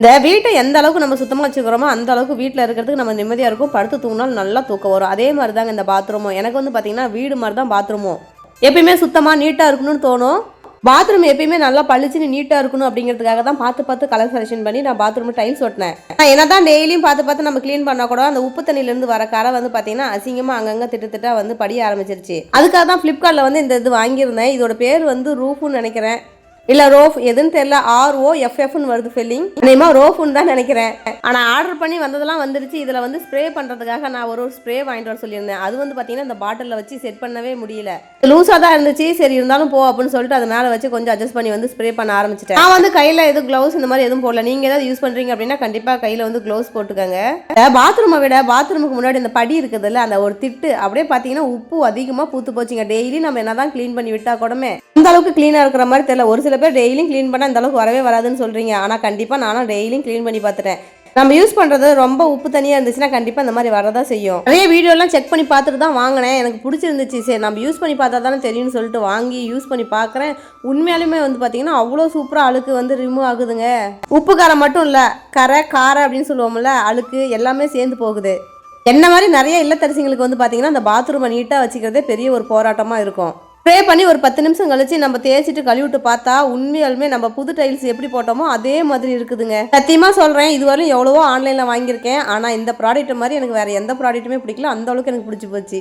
இந்த வீட்டை எந்த அளவுக்கு நம்ம சுத்தமாக வச்சுக்கிறோமோ அந்த அளவுக்கு வீட்டில் இருக்கிறதுக்கு நம்ம நிம்மதியாக இருக்கும். படுத்து தூங்கினாலும் நல்லா தூக்கம் வரும். அதே மாதிரி தாங்க இந்த பாத்ரூமும் எனக்கு வந்து பார்த்தீங்கன்னா வீடு மாதிரி தான் பாத்ரூமும் எப்பயுமே சுத்தமாக நீட்டாக இருக்கணும்னு தோணும். பாத்ரூம் எப்பயுமே நல்லா பளிச்சுன்னு நீட்டாக இருக்கணும் அப்படிங்கிறதுக்காக தான் பார்த்து பார்த்து கலர் செலெக்ஷன் பண்ணி நான் பாத்ரூம் டைல்ஸ் ஒட்டினேன். நான் என்ன தான் டெய்லியும் பார்த்து பார்த்து நம்ம க்ளீன் பண்ணால் கூட அந்த உப்பு தண்ணியிலேருந்து வர கரை வந்து பார்த்தீங்கன்னா அசிங்கமாக அங்கங்கே திட்டு திட்டா வந்து படிய ஆரம்பிச்சிருச்சு. அதுக்காக தான் ஃப்ளிப்கார்ட்டில் வந்து இந்த இது வாங்கியிருந்தேன். இதோட பேர் வந்து ரூஃப்னு நினைக்கிறேன். இல்ல ரோஃப் எதுன்னு தெரியல. ஆர்ஓ எஃப்எஃப்னு வருது ஃபில்லிங் நினைமா ரோஃப்னு தான் நினைக்கிறேன். ஆனா ஆர்டர் பண்ணி வந்ததெல்லாம் வந்துருச்சு. இதுல வந்து ஸ்ப்ரே பண்றதுக்காக நான் ஒரு ஒரு ஸ்ப்ரே வாங்கிட்டு வர சொல்லியிருந்தேன். அது வந்து பாத்தீங்கன்னா இந்த பாட்டிலில் வச்சு செட் பண்ணவே முடியல. லூஸாக தான் இருந்துச்சு. சரி இருந்தாலும் போ அப்படின்னு சொல்லிட்டு அது மேலே வச்சு கொஞ்சம் அட்ஜஸ்ட் பண்ணி வந்து ஸ்ப்ரே பண்ண ஆரம்பிச்சிட்டேன். நான் வந்து கையில எதுவும் க்ளவுஸ் இந்த மாதிரி எதுவும் போடல. நீங்க ஏதாவது யூஸ் பண்றீங்க அப்படின்னா கண்டிப்பாக கையில வந்து க்ளவுஸ் போட்டுக்கோங்க. பாத்ரூமை விட பாத்ரூமுக்கு முன்னாடி இந்த படி இருக்குதுல்ல அந்த ஒரு திட்டு அப்படியே பாத்தீங்கன்னா உப்பு அதிகமா பூத்து போச்சுங்க. டெய்லி நம்ம என்ன தான் க்ளீன் பண்ணி விட்டா கூடமே அந்த அளவுக்கு க்ளீனாக இருக்கிற மாதிரி தெரியல. ஒரு சில பேர் டெய்லியும் க்ளீன் பண்ணால் இந்த அளவுக்கு வரவே வராதுன்னு சொல்கிறீங்க ஆனால் கண்டிப்பாக நானும் டெய்லியும் க்ளீன் பண்ணி பார்த்துட்டேன் நம்ம யூஸ் பண்ணுறது ரொம்ப உப்பு தனியாக இருந்துச்சுன்னா கண்டிப்பாக இந்த மாதிரி வரதான் செய்யும். நிறைய வீடியோலாம் செக் பண்ணி பார்த்துட்டு தான் வாங்கினேன். எனக்கு பிடிச்சிருந்துச்சு. சரி நம்ம யூஸ் பண்ணி பார்த்தா தானே தெரியும்னு சொல்லிட்டு வாங்கி யூஸ் பண்ணி பார்க்குறேன் உண்மையாலுமே வந்து பார்த்தீங்கன்னா அவ்வளோ சூப்பராக அழுக்கு வந்து ரிமூவ் ஆகுதுங்க. உப்பு காரம் மட்டும் இல்லை கரை காரை அப்படின்னு சொல்லுவோம்ல அழுக்கு எல்லாமே சேர்ந்து போகுது. என்ன மாதிரி நிறைய இல்லத்தரசிங்களுக்கு வந்து பார்த்தீங்கன்னா அந்த பாத்ரூமை நீட்டாக வச்சுக்கிறதே பெரிய ஒரு போராட்டமாக இருக்கும். ஸ்ப்ரே பண்ணி ஒரு பத்து நிமிஷம் கழிச்சு நம்ம தேய்ச்சிட்டு கழுவிட்டு பார்த்தா உண்மையாலுமே நம்ம புது டைல்ஸ் எப்படி போட்டோமோ அதே மாதிரி இருக்குதுங்க. சத்தியமாக சொல்கிறேன் இதுவரையும் எவ்வளவோ ஆன்லைனில் வாங்கியிருக்கேன். ஆனால் இந்த ப்ராடக்ட் மாதிரி எனக்கு வேறு எந்த ப்ராடக்ட்டுமே பிடிக்கல. அந்த அளவுக்கு எனக்கு பிடிச்சி போச்சு.